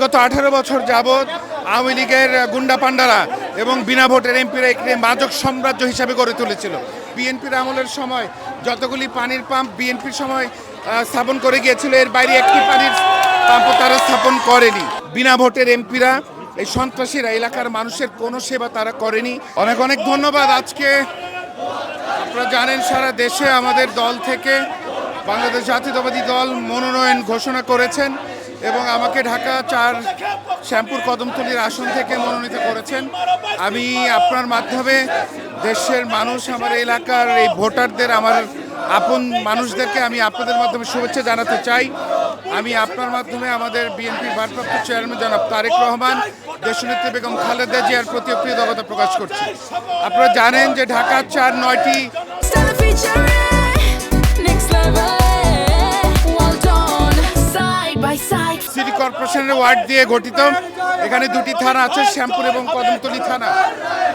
বিগত আঠারো বছর যাবৎ আওয়ামী লীগের গুন্ডা পান্ডারা এবং বিনা ভোটের এমপিরা একটি মাদক সাম্রাজ্য হিসাবে গড়ে তুলেছিল। বিএনপির আমলের সময় যতগুলি পানির পাম্প বিএনপির সময় স্থাপন করে গিয়েছিল, এর বাইরে একটি পানির পাম্পও তারা স্থাপন করেনি। বিনা ভোটের এমপিরা, এই সন্ত্রাসীরা, এলাকার মানুষের কোনো সেবা তারা করেনি। অনেক অনেক ধন্যবাদ আজকে। আপনারা জানেন, সারা দেশে আমাদের দল থেকে বাংলাদেশ জাতীয়তাবাদী দল মনোনয়ন ঘোষণা করেছেন। এবং আমাকে ঢাকা চার শ্যামপুর কদমতলির আসন থেকে মনোনীত করেছেন। আমি আপনার মাধ্যমে দেশের মানুষ, আমার এলাকার এই ভোটারদের, আমার আপন মানুষদেরকে আমি আপনাদের মাধ্যমে শুভেচ্ছা জানাতে চাই। আমি আপনার মাধ্যমে আমাদের বিএনপির ভারপ্রাপ্ত চেয়ারম্যান জনাব তারেক রহমান, দেশনেত্রী বেগম খালেদা জিয়ার প্রতি কৃতজ্ঞতা প্রকাশ করছি। আপনারা জানেন যে ঢাকার চার নয়টি কর্পোরেশনের ওয়ার্ড দিয়ে গঠিত। এখানে দুটি থানা আছে, শ্যামপুর এবং কদমতলী থানা।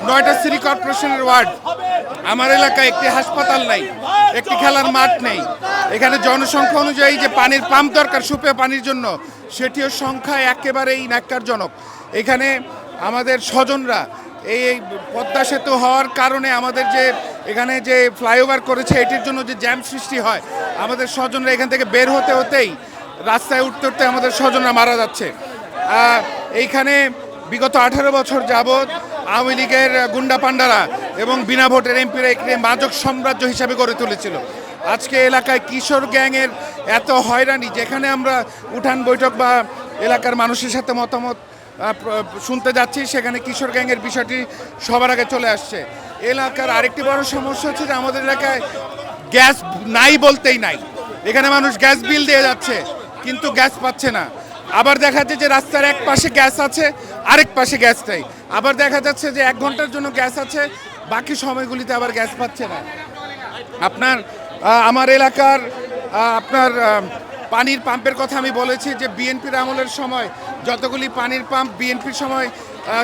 নয়টা সিটি কর্পোরেশনের ওয়ার্ড। আমার এলাকায় একটি হাসপাতাল নেই, একটি খেলার মাঠ নেই। এখানে জনসংখ্যা অনুযায়ী যে পানির পাম্প দরকার সুপে পানির জন্য, সেটিও সংখ্যা একেবারেই ন্যাক্কারজনক। এখানে আমাদের স্বজনরা এই এই পদ্মা সেতু হওয়ার কারণে আমাদের যে, এখানে যে ফ্লাইওভার করেছে, এটির জন্য যে জ্যাম সৃষ্টি হয়, আমাদের স্বজনরা এখান থেকে বের হতে হতেই রাস্তায় উঠতে উঠতে আমাদের স্বজনরা মারা যাচ্ছে। এইখানে বিগত আঠারো বছর যাবৎ আওয়ামী লীগের গুন্ডা পান্ডারা এবং বিনা ভোটের এমপিরা একটি মাদক সাম্রাজ্য হিসাবে গড়ে তুলেছিল। আজকে এলাকায় কিশোর গ্যাংয়ের এত হয়রানি, যেখানে আমরা উঠান বৈঠক বা এলাকার মানুষের সাথে মতামত শুনতে যাচ্ছি, সেখানে কিশোর গ্যাংয়ের বিষয়টি সবার আগে চলে আসছে। এলাকার আরেকটি বড় সমস্যা হচ্ছে যে আমাদের এলাকায় গ্যাস নাই বলতেই নাই। এখানে মানুষ গ্যাস বিল দিয়ে যাচ্ছে। কিন্তু গ্যাস পাচ্ছে না। আবার দেখা যাচ্ছে যে রাস্তার এক পাশে গ্যাস আছে, আরেক পাশে গ্যাস নেই। আবার দেখা যাচ্ছে যে এক ঘণ্টার জন্য গ্যাস আছে, বাকি সময়গুলিতে আবার গ্যাস পাচ্ছে না। আপনার আমার এলাকার আপনার পানির পাম্পের কথা আমি বলেছি যে বিএনপির আমলের সময় যতগুলি পানির পাম্প বিএনপির সময়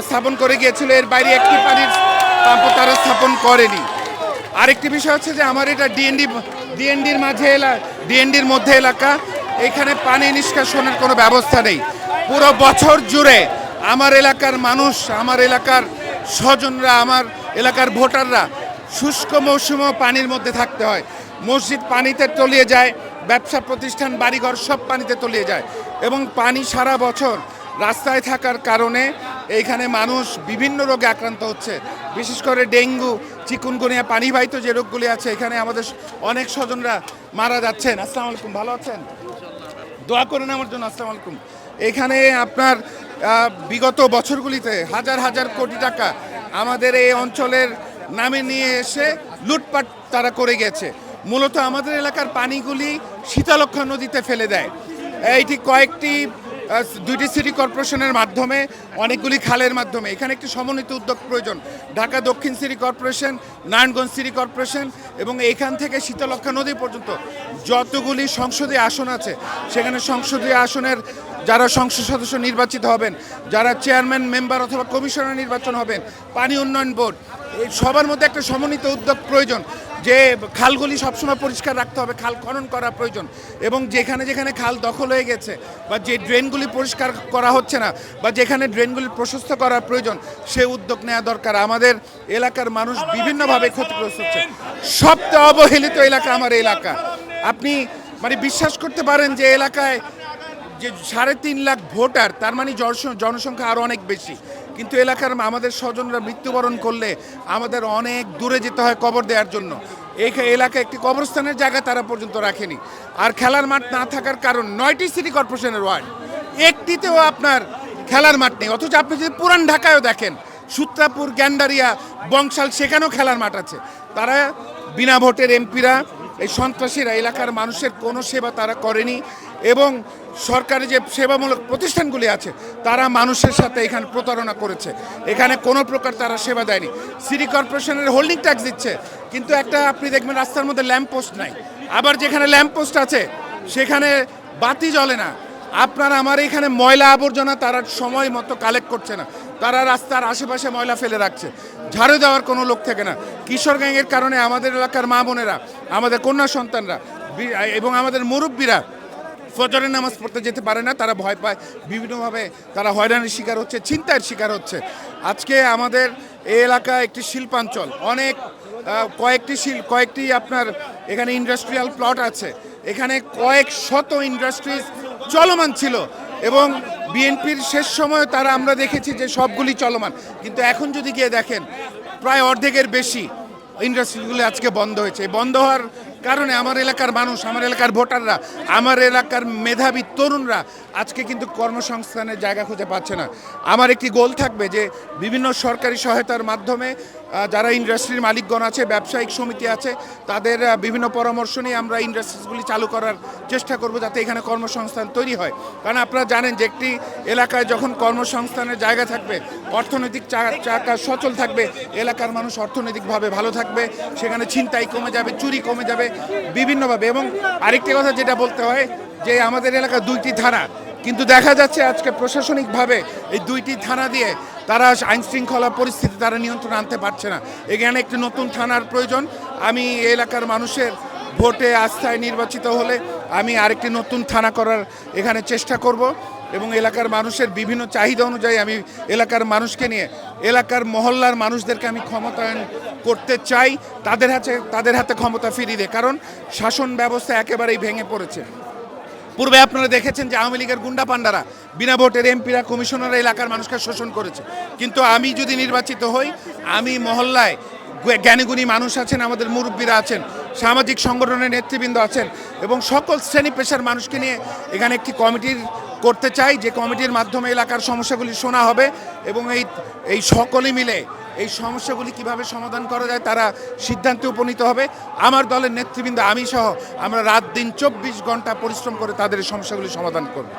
স্থাপন করে গিয়েছিল, এর বাইরে একটি পানির পাম্পও তারা স্থাপন করেনি। আরেকটি বিষয় হচ্ছে যে আমার এটা ডিএনডি ডিএনডির মাঝে এলা ডিএনডির মধ্যে এলাকা। এখানে পানি নিষ্কাশনের কোনো ব্যবস্থা নেই। পুরো বছর জুড়ে আমার এলাকার মানুষ, আমার এলাকার স্বজনরা, আমার এলাকার ভোটাররা শুষ্ক মৌসুমেও পানির মধ্যে থাকতে হয়। মসজিদ পানিতে তলিয়ে যায়, ব্যবসা প্রতিষ্ঠান, বাড়িঘর সব পানিতে তলিয়ে যায় এবং পানি সারা বছর রাস্তায় থাকার কারণে এইখানে মানুষ বিভিন্ন রোগে আক্রান্ত হচ্ছে। বিশেষ করে ডেঙ্গু চিকুনগুনিয়া পানিবাহিত যে রোগগুলি আছে, এখানে আমাদের অনেক স্বজনরা মারা যাচ্ছেন। আসসালামু আলাইকুম, ভালো আছেন? দোয়া করুন আমার জন্য আসসালামু আলাইকুম। এখানে আপনার বিগত বছরগুলিতে হাজার হাজার কোটি টাকা আমাদের এই অঞ্চলের নামে নিয়ে এসে লুটপাট তারা করে গেছে। মূলত আমাদের এলাকার পানিগুলি শীতলক্ষা নদীতে ফেলে দেয়। এইটি কয়েকটি দুইটি সিটি কর্পোরেশনের মাধ্যমে, অনেকগুলি খালের মাধ্যমে। এখানে একটি সমন্বিত উদ্যোগ প্রয়োজন। ঢাকা দক্ষিণ city corporation Narayanganj city corporation এবং এখান থেকে শীতলক্ষা নদী পর্যন্ত যতগুলি সংসদীয় আসন আছে, সেখানে সংসদীয় আসনের যারা সংসদ সদস্য নির্বাচিত হবেন, যারা চেয়ারম্যান মেম্বার অথবা কমিশনার নির্বাচন হবেন, পানি উন্নয়ন বোর্ড এই সবার মধ্যে একটা সমন্বিত উদ্যোগ প্রয়োজন। যে খালগুলি সবসময় পরিষ্কার রাখতে হবে, খাল খনন করা প্রয়োজন। এবং যেখানে যেখানে খাল দখল হয়ে গেছে বা যে ড্রেনগুলি পরিষ্কার করা হচ্ছে না বা যেখানে ড্রেনগুলি প্রশস্ত করা প্রয়োজন, সে উদ্যোগ নেওয়া দরকার। আমাদের এলাকার মানুষ বিভিন্নভাবে ক্ষতিগ্রস্ত হচ্ছে। সবচেয়ে অবহেলিত এলাকা আমার এলাকা। আপনি মানে বিশ্বাস করতে পারেন যে এলাকায় যে সাড়ে তিন লাখ ভোটার, তার মানে জনসংখ্যা আরও অনেক বেশি। কিন্তু এলাকার আমাদের স্বজনরা মৃত্যুবরণ করলে আমাদের অনেক দূরে যেতে হয় কবর দেওয়ার জন্য। এই এলাকায় একটি কবরস্থানের জায়গা তারা পর্যন্ত রাখেনি। আর খেলার মাঠ না থাকার কারণ নয়টি সিটি কর্পোরেশনের ওয়ার্ড। একটিতেও আপনার খেলার মাঠ নেই। অথচ আপনি যদি পুরান ঢাকায়ও দেখেন, সূত্রাপুর, গ্যান্ডারিয়া, বংশাল, সেখানেও খেলার মাঠ আছে। তারা বিনা ভোটের এমপিরা, এই সন্ত্রাসীরা, এলাকার মানুষের কোনো সেবা তারা করেনি এবং সরকারি যে সেবামূলক প্রতিষ্ঠানগুলি আছে, তারা মানুষের সাথে এখানে প্রতারণা করেছে। এখানে কোনো প্রকার তারা সেবা দেয়নি। সিটি কর্পোরেশনের হোল্ডিং ট্যাক্স দিচ্ছে, কিন্তু একটা আপনি দেখবেন রাস্তার মধ্যে ল্যাম্প পোস্ট নাই। আবার যেখানে ল্যাম্প পোস্ট আছে, সেখানে বাতি জ্বলে না। আপনার আমার এখানে ময়লা আবর্জনা তারা সময় মতো কালেক্ট করছে না। তারা রাস্তার আশেপাশে ময়লা ফেলে রাখছে। ঝাড়ু দেওয়ার কোনো লোক থাকে না। কিশোর গ্যাংয়ের কারণে আমাদের এলাকার মা বোনেরা, আমাদের কন্যা সন্তানরা এবং আমাদের মুরব্বীরা ফজরের নামাজ পড়তে যেতে পারে না, তারা ভয় পায়। বিভিন্নভাবে তারা হয়রানির শিকার হচ্ছে চিন্তার শিকার হচ্ছে। আজকে আমাদের এই এলাকা একটি শিল্পাঞ্চল, অনেক কয়েকটি শিল, কয়েকটি আপনার এখানে ইন্ডাস্ট্রিয়াল প্লট আছে। এখানে কয়েক শত ইন্ডাস্ট্রিজ চলমান ছিল এবং বিএনপির শেষ সময় তারা আমরা দেখেছি যে সবগুলি চলমান। কিন্তু এখন যদি গিয়ে দেখেন, প্রায় অর্ধেকের বেশি ইন্ডাস্ট্রিগুলি আজকে বন্ধ হয়েছে। বন্ধ হওয়ার কারণে আমার এলাকার মানুষ, আমার এলাকার ভোটাররা, আমার এলাকার মেধাবী তরুণরা আজকে কিন্তু কর্মসংস্থানের জায়গা খুঁজে পাচ্ছে না। আমার একটি গোল থাকবে যে বিভিন্ন সরকারি সহায়তার মাধ্যমে যারা ইন্ডাস্ট্রির মালিকগণ আছে, ব্যবসায়িক সমিতি আছে, তাদের বিভিন্ন পরামর্শ নিয়ে আমরা ইন্ডাস্ট্রিজগুলি চালু করার চেষ্টা করব যাতে এখানে কর্মসংস্থান তৈরি হয়। কারণ আপনারা জানেন যে একটি এলাকায় যখন কর্মসংস্থানের জায়গা থাকবে, অর্থনৈতিক চাকা সচল থাকবে, এলাকার মানুষ অর্থনৈতিকভাবে ভালো থাকবে, সেখানে ছিনতাই কমে যাবে, চুরি কমে যাবে, বিভিন্নভাবে। এবং আরেকটি কথা যেটা বলতে হয়, যে আমাদের এলাকা দুইটি থানা কিন্তু দেখা যাচ্ছে আজকে প্রশাসনিকভাবে এই দুইটি থানা দিয়ে তারা আইন শৃঙ্খলা পরিস্থিতি তারা নিয়ন্ত্রণ আনতে পারছে না। এখানে একটি নতুন থানার প্রয়োজন। আমি এলাকার মানুষের ভোটে আস্থায় নির্বাচিত হলে আমি আরেকটি নতুন থানা করার এখানে চেষ্টা করব এবং এলাকার মানুষের বিভিন্ন চাহিদা অনুযায়ী আমি এলাকার মানুষকে নিয়ে, এলাকার মহল্লার মানুষদেরকে আমি ক্ষমতায়ন করতে চাই। তাদের হাতে তাদের হাতে ক্ষমতা ফিরিয়ে দেয় কারণ শাসন ব্যবস্থা একেবারেই ভেঙে পড়েছে। পূর্বে আপনারা দেখেছেন যে আওয়ামী লীগের গুন্ডা পান্ডারা বিনা ভোটের এমপিরা কমিশনার এলাকার মানুষকে শোষণ করেছে। কিন্তু আমি যদি নির্বাচিত হই, আমি মহল্লায় জ্ঞানীগুণী মানুষ আছেন, আমাদের মুরব্বীরা আছেন, সামাজিক সংগঠনের নেতৃবৃন্দ আছেন এবং সকল শ্রেণি পেশার মানুষকে নিয়ে এখানে একটি কমিটির করতে চাই, যে কমিটির মাধ্যমে এলাকার সমস্যাগুলি শোনা হবে এবং এই এই সকলে মিলে এই সমস্যাগুলি কীভাবে সমাধান করা যায় তারা সিদ্ধান্তে উপনীত হবে। আমার দলের নেতৃবৃন্দ, আমি সহ আমরা রাত দিন চব্বিশ ঘণ্টা পরিশ্রম করে তাদের সমস্যাগুলি সমাধান করব।